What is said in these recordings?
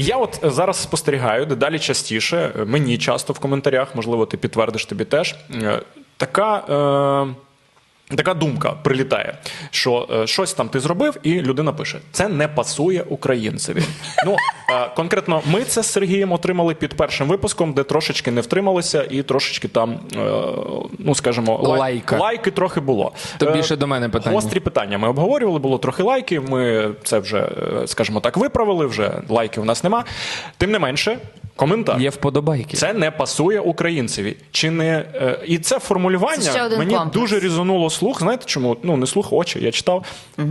Я от зараз спостерігаю дедалі частіше, е, мені часто в коментарях, можливо, ти підтвердиш тобі теж. е, Така. Е- Така думка прилітає, що е, щось там ти зробив, і людина пише: це не пасує українцеві. Ну е, конкретно, ми це з Сергієм отримали під першим випуском, де трошечки не втрималися, і трошечки там, е, ну скажімо, лай- Лайка. лайки трохи було. То Е, більше до мене питання. Гострі питання. Ми обговорювали, було трохи лайків. Ми це вже, е, скажімо так, виправили. Вже лайків у нас нема. Тим не менше, коментар. Є вподобайки. Це не пасує українцеві. Чи не е, і це формулювання Це мені комплекс. дуже різонуло слух. Знаєте чому? Ну не слух, очі. Я читав.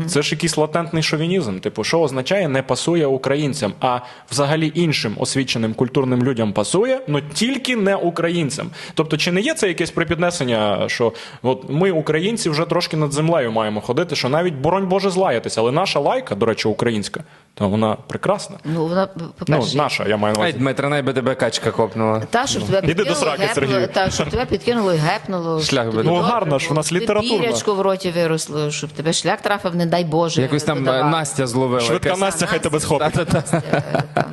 Це ж якийсь латентний шовінізм. Типу, що означає не пасує українцям, а взагалі іншим освіченим культурним людям пасує, але тільки не українцям. Тобто, чи не є це якесь припіднесення, що от ми, українці, вже трошки над землею маємо ходити, що навіть боронь Боже злаятися, але наша лайка, до речі, українська, то вона прекрасна. Ну, вона, Ну, наша, я маю на увазі. Дмитро, най би тебе качка копнула. Та, щоб тебе Іди до підкинуло, сраки, гепнуло, Сергію. та, щоб тебе підкинуло і гепнуло. Шлях буде. Ну, добре гарно ж, було, у нас щоб тобі літературна. Пірячко в роті виросло, щоб тебе шлях трафив, не дай Боже. Якось там е, видавав. Настя зловила. Швидка якась. Настя, хай тебе схопить.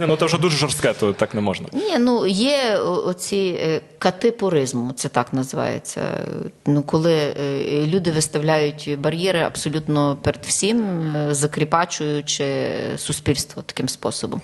Ні, ну це вже дуже жорстке, то так не можна. Ні, ну є о- оці е, кати пуризму, це так називається. Ну, коли е, люди виставляють бар'єри абсолютно перед всім, е, закріпачуючи суспільство таким способом.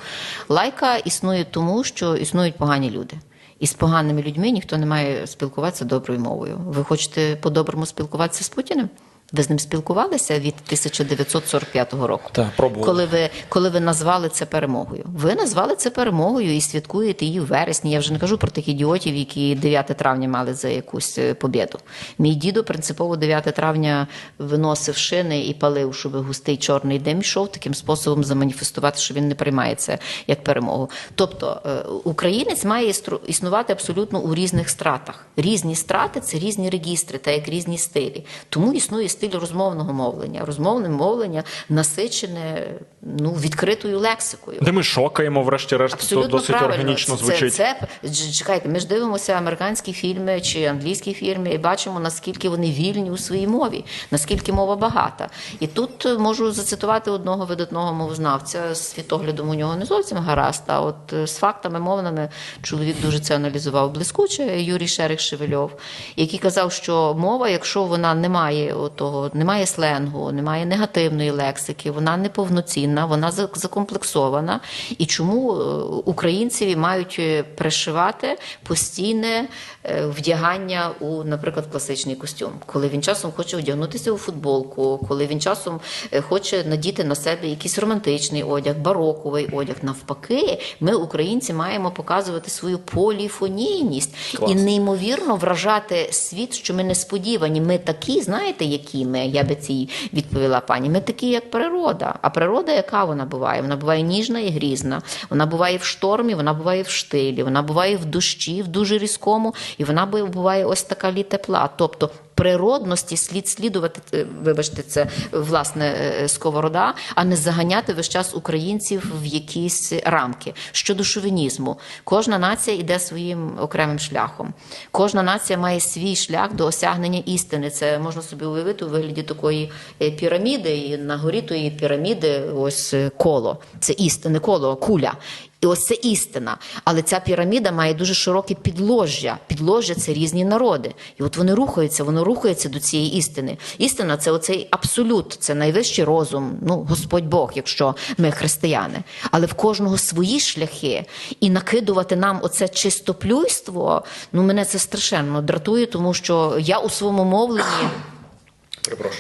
Лайка існує тому, що існують погані люди. І з поганими людьми ніхто не має спілкуватися доброю мовою. Ви хочете по-доброму спілкуватися з Путіним? Ви з ним спілкувалися від 1945 року, Так, пробували. коли ви коли ви назвали це перемогою. Ви назвали це перемогою і святкуєте її в вересні. Я вже не кажу про тих ідіотів, які 9 травня мали за якусь е, побєду. Мій дідо принципово 9 травня виносив шини і палив, щоб густий чорний дим йшов, таким способом заманіфестувати, що він не приймає це як перемогу. Тобто е, українець має існувати абсолютно у різних стратах. Різні страти це різні регістри, та як різні стилі. Тому існує стиль розмовного мовлення. Розмовне мовлення насичене ну відкритою лексикою. Де ми шокаємо, врешті-решт, то досить правильно. органічно звучить. Це, це чекайте. Ми ж дивимося американські фільми чи англійські фільми і бачимо наскільки вони вільні у своїй мові, наскільки мова багата. І тут е, можу зацитувати одного видатного мовознавця з світоглядом у нього не зовсім гаразд. А от е, з фактами мовними чоловік дуже це аналізував блискуче. Юрій Шерих Шевельов, який казав, що мова, якщо вона не має того, немає сленгу, немає негативної лексики, вона неповноцінна, вона закомплексована. І чому е, українцеві мають е, пришивати постійне е, вдягання у, наприклад, класичний костюм, коли він часом хоче одягнутися у футболку, коли він часом хоче надіти на себе якийсь романтичний одяг, бароковий одяг. Навпаки, ми, українці, маємо показувати свою поліфонійність Клас. і неймовірно вражати світ, що ми несподівані. Ми такі, знаєте, які ми, я би цій відповіла пані. Ми такі, як природа. А природа, яка вона буває? Вона буває ніжна і грізна. Вона буває в штормі, вона буває в штилі, вона буває в дощі, в дуже різкому, і вона бу- буває ось така лі тепла. Тобто природності слід слідувати, е, вибачте, це власне е, сковорода, а не заганяти весь час українців в якісь рамки. Щодо шовінізму, кожна нація йде своїм окремим шляхом. Кожна нація має свій шлях до осягнення істини. Це можна собі уявити у вигляді такої е, піраміди, і на горі тої піраміди ось е, коло. Це істинне коло, куля. І ось це істина. Але ця піраміда має дуже широке підложжя. Підложжя це різні народи. І от вони рухаються, воно рухається до цієї істини. Істина це оцей абсолют, це найвищий розум, ну Господь Бог, якщо ми християни. Але в кожного свої шляхи. І накидувати нам оце чистоплюйство, ну мене це страшенно дратує, тому що я у своєму мовленні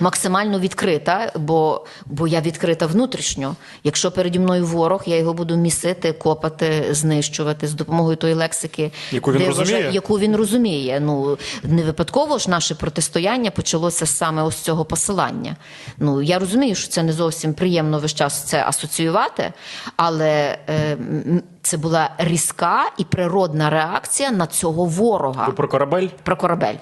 максимально відкрита, бо, бо я відкрита внутрішньо. Якщо переді мною ворог, я його буду місити, копати, знищувати з допомогою тої лексики, Яку він де розуміє? вважає- яку він розуміє. Ну не випадково ж наше протистояння почалося саме ось цього посилання. Ну я розумію, що це не зовсім приємно весь час це асоціювати, але е, це була різка і природна реакція на цього ворога Ви про корабель? про корабель.